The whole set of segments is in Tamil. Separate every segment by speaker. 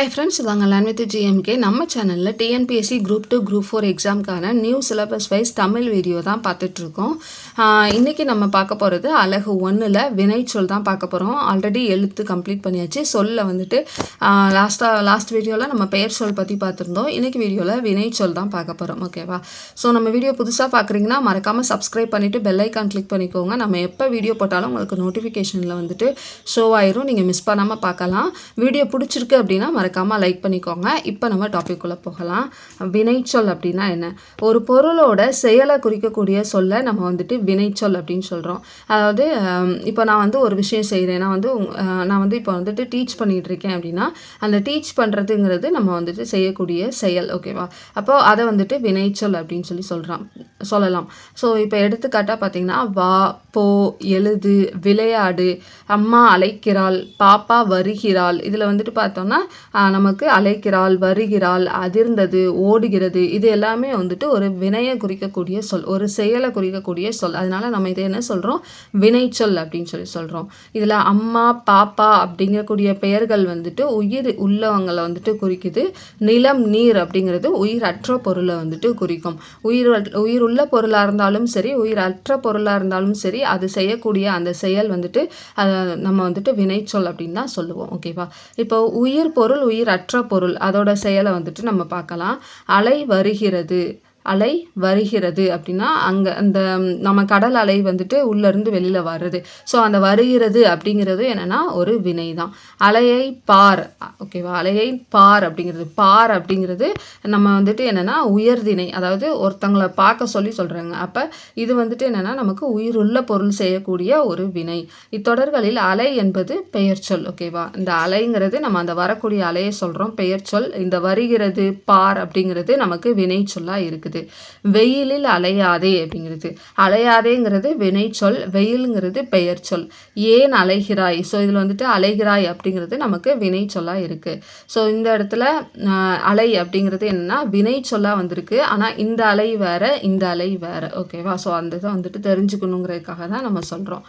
Speaker 1: ஹாய் ஃப்ரெண்ட்ஸ் இதாங்க லான்வித் ஜிஎம்கே நம்ம சேனலில் TNPSC group two group four எக்ஸாம்க்கான new syllabus wise Tamil video தான் பார்த்துட்ருக்கோம். இன்றைக்கி நம்ம பார்க்க போகிறது அழகு ஒன்றில் வினைச்சொல் தான் பார்க்க போகிறோம் ஆல்ரெடி எழுத்து கம்ப்ளீட் பண்ணியாச்சு. சொல்ல வந்துட்டு லாஸ்ட்டாக லாஸ்ட் வீடியோவில் நம்ம பெயர் சொல் பற்றி பார்த்துருந்தோம். இன்றைக்கி வீடியோவில் வினைச்சொல் தான் பார்க்க போகிறோம் ஓகேவா ஸோ நம்ம வீடியோ புதுசாக பார்க்குறீங்கன்னா மறக்காமல் சப்ஸ்கிரைப் பண்ணிவிட்டு பெல் ஐக்கான் கிளிக் பண்ணிக்கோங்க. நம்ம எப்போ வீடியோ போட்டாலும் உங்களுக்கு நோட்டிஃபிகேஷனில் வந்துட்டு ஷோ ஆயிரும். நீங்கள் மிஸ் பண்ணாமல் பார்க்கலாம். வீடியோ பிடிச்சிருக்கு அப்படின்னா மறக்காமல் லைக் பண்ணிக்கோங்க. இப்போ நம்ம டாபிக்குள்ளே போகலாம். வினைச்சொல் அப்படின்னா என்ன? ஒரு பொருளோட செயலை குறிக்கக்கூடிய சொல்லை நம்ம வந்துட்டு வினைச்சொல் அப்படின்னு சொல்கிறோம் அதாவது இப்போ நான் வந்து ஒரு விஷயம் செய்கிறேன் நான் வந்து நான் வந்து இப்போ வந்துட்டு டீச் பண்ணிகிட்டு இருக்கேன் அப்படின்னா அந்த டீச் பண்ணுறதுங்கிறது நம்ம வந்துட்டு செய்யக்கூடிய செயல் ஓகேவா அப்போ அதை வந்துட்டு வினைச்சொல் அப்படின்னு சொல்லி சொல்கிறோம் சொல்லலாம். ஸோ இப்போ எடுத்துக்காட்டாக பார்த்தீங்கன்னா வா போ எழுது விளையாடு அம்மா அழைக்கிறாள் பாப்பா வருகிறாள். இதில் வந்துட்டு பார்த்தோம்னா நமக்கு அழைக்கிறாள் வருகிறாள் அதிர்ந்தது ஓடுகிறது இது எல்லாமே வந்துட்டு ஒரு வினையை குறிக்கக்கூடிய சொல் ஒரு செயலை குறிக்கக்கூடிய சொல். அதனால நம்ம இதை என்ன சொல்கிறோம் வினைச்சொல் அப்படின்னு சொல்லி சொல்கிறோம் இதில் அம்மா பாப்பா அப்படிங்கக்கூடிய பெயர்கள் வந்துட்டு உயிர் உள்ளவங்களை வந்துட்டு குறிக்குது. நிலம் நீர் அப்படிங்கிறது உயிரற்ற பொருளை வந்துட்டு குறிக்கும். உயிர் உயிர் உள்ள பொருளாக இருந்தாலும் சரி உயிரற்ற பொருளாக இருந்தாலும் சரி அது செய்யக்கூடிய அந்த செயல் வந்துட்டு அதை நம்ம வந்துட்டு வினைச்சொல் அப்படின்னு தான் சொல்லுவோம். ஓகேவா? இப்போ உயிர் பொருள் அற்ற பொருள். அதோட செயலை வந்துட்டு நம்ம பார்க்கலாம். அலை வருகிறது. அலை வருகிறது அப்படின்னா அங்கே அந்த நம்ம கடல் அலை வந்துட்டு உள்ளேருந்து வெளியில் வர்றது. ஸோ அந்த வருகிறது அப்படிங்கிறது என்னென்னா ஒரு வினை தான் அலையை பார் ஓகேவா அலையை பார் அப்படிங்கிறது பார் அப்படிங்கிறது நம்ம வந்துட்டு என்னென்னா உயர்தினை அதாவது ஒருத்தங்களை பார்க்க சொல்லி சொல்கிறாங்க அப்போ இது வந்துட்டு என்னென்னா நமக்கு உயிருள்ள பொருள் செய்யக்கூடிய ஒரு வினை. இத்தொடர்களில் அலை என்பது பெயர்ச்சொல் ஓகேவா இந்த அலைங்கிறது நம்ம அந்த வரக்கூடிய அலையை சொல்கிறோம் பெயர்ச்சொல் இந்த வருகிறது பார் அப்படிங்கிறது நமக்கு வினை சொல்லாக இருக்குது. வெயிலில் அலையாதே அப்படிங்கிறது. அலையாதேங்கிறது வினைச்சொல் வெயிலுங்கிறது சொல். ஏன் அலைகிறாய்? ஸோ இதில் வந்துட்டு அலைகிறாய் அப்படிங்கிறது நமக்கு வினை சொல்லாக இருக்குது ஸோ இந்த இடத்துல அலை அப்படிங்கிறது என்னென்னா வினை சொல்லாக வந்திருக்கு. ஆனால் இந்த அலை வேற இந்த அலை வேற. ஓகேவா ஸோ அந்த இதை வந்துட்டு தெரிஞ்சுக்கணுங்கிறதுக்காக தான் நம்ம சொல்கிறோம்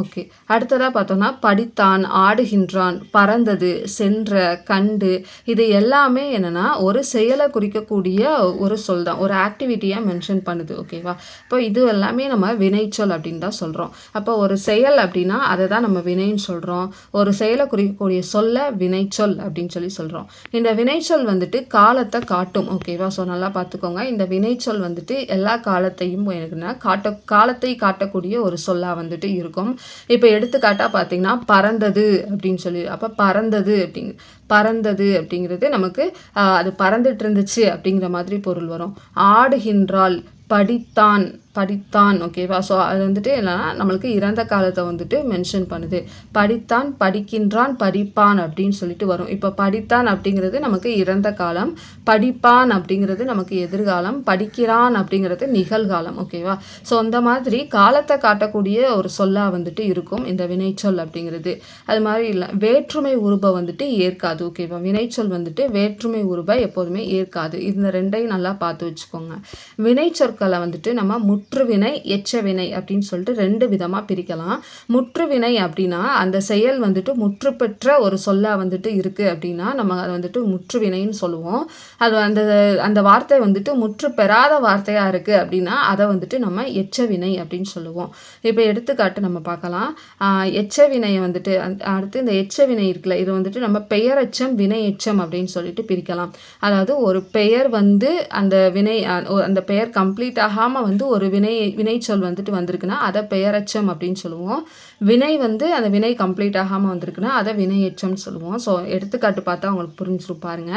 Speaker 1: ஓகே அடுத்ததாக பார்த்தோம்னா படித்தான் ஆடுகின்றான் பறந்தது சென்ற கண்டு. இது எல்லாமே என்னன்னா ஒரு செயலை குறிக்கக்கூடிய ஒரு சொல் தான். ஒரு ஆக்டிவிட்டியாக மென்ஷன் பண்ணுது ஓகேவா இப்போ இது எல்லாமே நம்ம வினைச்சொல் அப்படின்னு தான் சொல்கிறோம் அப்போ ஒரு செயல் அப்படின்னா அதை தான் நம்ம வினைன்னு சொல்கிறோம் ஒரு செயலை குறிக்கக்கூடிய சொல்ல வினைச்சொல் அப்படின்னு சொல்லி சொல்கிறோம் இந்த வினைச்சொல் வந்துட்டு காலத்தை காட்டும் ஓகேவா ஸோ நல்லா பார்த்துக்கோங்க. இந்த வினைச்சொல் வந்துட்டு எல்லா காலத்தையும் எனக்குன்னா காட்ட காலத்தை காட்டக்கூடிய ஒரு சொல்லாக வந்துட்டு இருக்கும். இப்போ எடுத்துக்காட்டாக பார்த்தீங்கன்னா பறந்தது அப்படின்னு சொல்லி அப்போ பறந்தது அப்படிங்க பறந்தது அப்படிங்கிறது நமக்கு அது பறந்துட்டு இருந்துச்சு அப்படிங்கிற மாதிரி பொருள் வரும். ஆடுகின்றாள் படித்தான் படித்தான் ஓகேவா ஸோ அது வந்துட்டு என்னன்னா நம்மளுக்கு இறந்த காலத்தை வந்துட்டு மென்ஷன் பண்ணுது. படித்தான் படிக்கின்றான் படிப்பான் அப்படின்னு சொல்லிட்டு வரும். இப்போ படித்தான் அப்படிங்கிறது நமக்கு இறந்த காலம் படிப்பான் அப்படிங்கிறது நமக்கு எதிர்காலம் படிக்கிறான் அப்படிங்கிறது நிகழ்காலம் ஓகேவா ஸோ அந்த மாதிரி காலத்தை காட்டக்கூடிய ஒரு சொல்லாக வந்துட்டு இருக்கும் இந்த வினைச்சொல் அப்படிங்கிறது. அது மாதிரி இல்லை வேற்றுமை உருபை வந்துட்டு ஏற்காது ஓகேவா வினைச்சொல் வந்துட்டு வேற்றுமை உருபை எப்போதுமே ஏற்காது. இந்த ரெண்டையும் நல்லா பார்த்து வச்சுக்கோங்க. சொற்களை வந்துட்டு நம்ம முற்றுவினை எச்சவினை அப்படின்னு சொல்லிட்டு ரெண்டு விதமாக பிரிக்கலாம். முற்றுவினை அப்படின்னா அந்த செயல் வந்துட்டு முற்றுப்பெற்ற ஒரு சொல்லாக வந்துட்டு இருக்குது அப்படின்னா நம்ம அதை வந்துட்டு முற்றுவினைன்னு சொல்லுவோம். அது அந்த அந்த வார்த்தை வந்துட்டு முற்று பெறாத வார்த்தையாக இருக்குது அப்படின்னா அதை வந்துட்டு நம்ம எச்சவினை அப்படின்னு சொல்லுவோம். இப்போ எடுத்துக்காட்டு நம்ம பார்க்கலாம். எச்சவினை எச்சவினையை வந்துட்டு அடுத்து இந்த எச்சவினை இருக்குல்ல இது வந்துட்டு நம்ம பெயரச்சம் வினை எச்சம் அப்படின்னு சொல்லிட்டு பிரிக்கலாம். அதாவது ஒரு பெயர் வந்து அந்த வினை அந்த பெயர் கம்ப்ளீட் கம்ப்ளீட் ஆகாமல் வந்து ஒரு வினை வினைச்சொல் வந்துட்டு வந்திருக்குன்னா அதை பெயரச்சம் அப்படின்னு சொல்லுவோம். வினை வந்து அந்த வினை கம்ப்ளீட் ஆகாமல் வந்திருக்குன்னா அதை வினையச்சம்னு சொல்லுவோம். ஸோ எடுத்துக்காட்டு பார்த்தா அவங்களுக்கு புரிஞ்சிரு பாருங்க.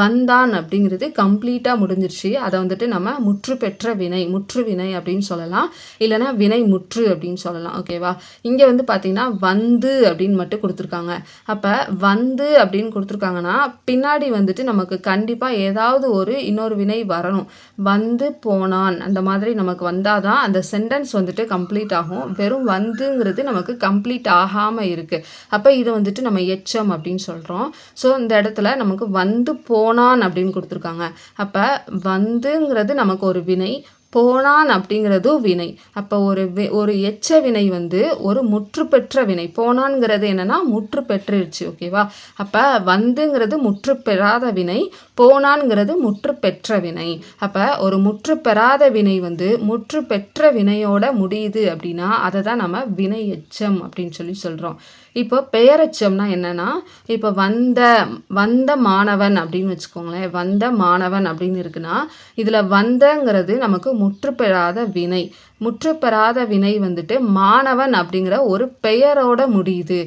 Speaker 1: வந்தான் அப்படிங்கிறது கம்ப்ளீட்டாக முடிஞ்சிருச்சு. அதை வந்துட்டு நம்ம முற்று பெற்ற வினை முற்று வினை அப்படின்னு சொல்லலாம். இல்லைன்னா வினை முற்று அப்படின்னு சொல்லலாம். ஓகேவா இங்கே வந்து பார்த்தீங்கன்னா வந்து அப்படின்னு மட்டும் கொடுத்துருக்காங்க. அப்போ வந்து அப்படின்னு கொடுத்துருக்காங்கன்னா பின்னாடி வந்துட்டு நமக்கு கண்டிப்பாக ஏதாவது ஒரு இன்னொரு வினை வரணும். வந்து போன போனான் அந்த மாதிரி நமக்கு வந்தால் தான் அந்த சென்டென்ஸ் வந்துட்டு கம்ப்ளீட் ஆகும். வெறும் வந்துங்கிறது நமக்கு கம்ப்ளீட் ஆகாமல் இருக்குது அப்போ இது வந்துட்டு நம்ம எச்சம் அப்படின்னு சொல்கிறோம் ஸோ இந்த இடத்துல நமக்கு வந்து போனான் அப்படின்னு கொடுத்துருக்காங்க. அப்போ வந்துங்கிறது நமக்கு ஒரு வினை போனான் அப்படிங்கிறது வினை. அப்போ ஒரு வி- ஒரு எச்ச வினை வந்து ஒரு முற்று பெற்ற வினை. போனான்ங்கிறது என்னன்னா முற்று பெற்றுருச்சு ஓகேவா அப்போ வந்துங்கிறது முற்று பெறாத வினை போனான்ங்கிறது முற்று பெற்ற வினை. அப்போ ஒரு முற்று பெறாத வினை வந்து முற்று பெற்ற வினையோட முடியுது அப்படின்னா அதை தான் நம்ம வினை எச்சம் அப்படின்னு சொல்லி சொல்கிறோம் இப்போ பெயரச்சம்னா என்னென்னா இப்போ வந்த வந்த மாணவன் அப்படின்னு வச்சுக்கோங்களேன் வந்த மாணவன் அப்படின்னு இருக்குன்னா இதில் வந்தங்கிறது நமக்கு முற்று பெறாத வினை. முற்று பெறாத வினை வந்துட்டு மாணவன் அப்படிங்கிற ஒரு பெயரோட முடியுது.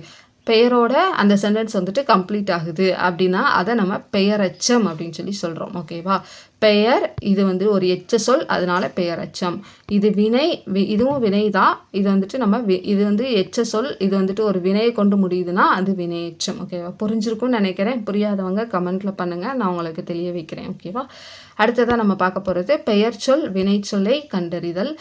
Speaker 1: பெயரோட அந்த சென்டென்ஸ் வந்துட்டு கம்ப்ளீட் ஆகுது அப்படின்னா அதை நம்ம பெயரச்சம் அப்படின்னு சொல்லி சொல்கிறோம் ஓகேவா பெயர் இது வந்து ஒரு எச்ச சொல் அதனால பெயரச்சம் இது வினை வி- இதுவும் வினை தான் இது வந்துட்டு நம்ம வி- இது வந்து எச்ச சொல் இது வந்துட்டு ஒரு வினையை கொண்டு முடியுதுன்னா அது வினையச்சம் ஓகேவா புரிஞ்சிருக்கும்னு நினைக்கிறேன். புரியாதவங்க கமெண்ட்ல பண்ணுங்க நான் உங்களுக்கு தெரிய வைக்கிறேன் ஓகேவா அடுத்ததாக நம்ம பார்க்க போகிறது பெயர் சொல் வினை சொல்லை கண்டறிதல்.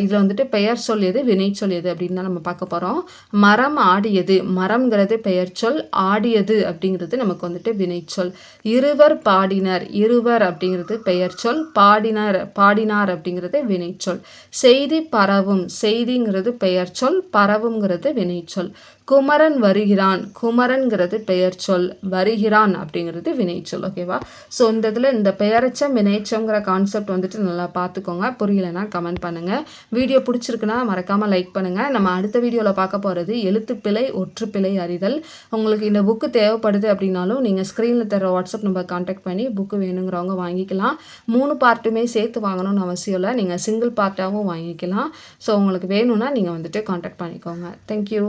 Speaker 1: இதில் வந்துட்டு பெயர் சொல் எது வினை சொல் எது அப்படின்னு தான் நம்ம பார்க்க போகிறோம் மரம் ஆடியது மரம்ங்கிறது பெயர் சொல் ஆடியது அப்படிங்கிறது நமக்கு வந்துட்டு வினை சொல். இருவர் பாடினர் இருவர் அப்படிங்கிறது பெயர் சொல். பாடினார் பாடினார் அப்படிங்கிறது வினைச்சொல். செய்தி பரவும் செய்திங்கிறது பெயர் சொல். பரவுங்கிறது வினைச்சொல். குமரன் வருகிறான். குமரன்கிறது பெயர் சொல். வருகிறான் அப்படிங்கிறது வினைச்சொல் ஓகேவா ஸோ இந்த இதில் இந்த பெயரச்சம் வினைச்சம்ங்கிற கான்செப்ட் வந்துட்டு நல்லா பார்த்துக்கோங்க. புரியலைன்னா கமெண்ட் பண்ணுங்கள் வீடியோ பிடிச்சிருக்குன்னா மறக்காமல் லைக் பண்ணுங்கள் நம்ம அடுத்த வீடியோவில் பார்க்க போகிறது எழுத்துப்பிழை ஒற்றுப்பிழை அறிதல். உங்களுக்கு இந்த புக்கு தேவைப்படுது அப்படின்னாலும் நீங்கள் ஸ்க்ரீனில் தர வாட்ஸ்அப் நம்பர் கான்டாக்ட் பண்ணி புக்கு வேணுங்கிறவங்க வாங்கிக்கலாம். மூணு பார்ட்டுமே சேர்த்து வாங்கணும்னு அவசியம் இல்லை. நீங்கள் சிங்கிள் பார்ட்டாகவும் வாங்கிக்கலாம். ஸோ உங்களுக்கு வேணும்னா நீங்கள் வந்துட்டு கான்டாக்ட் பண்ணிக்கோங்க. தேங்க்யூ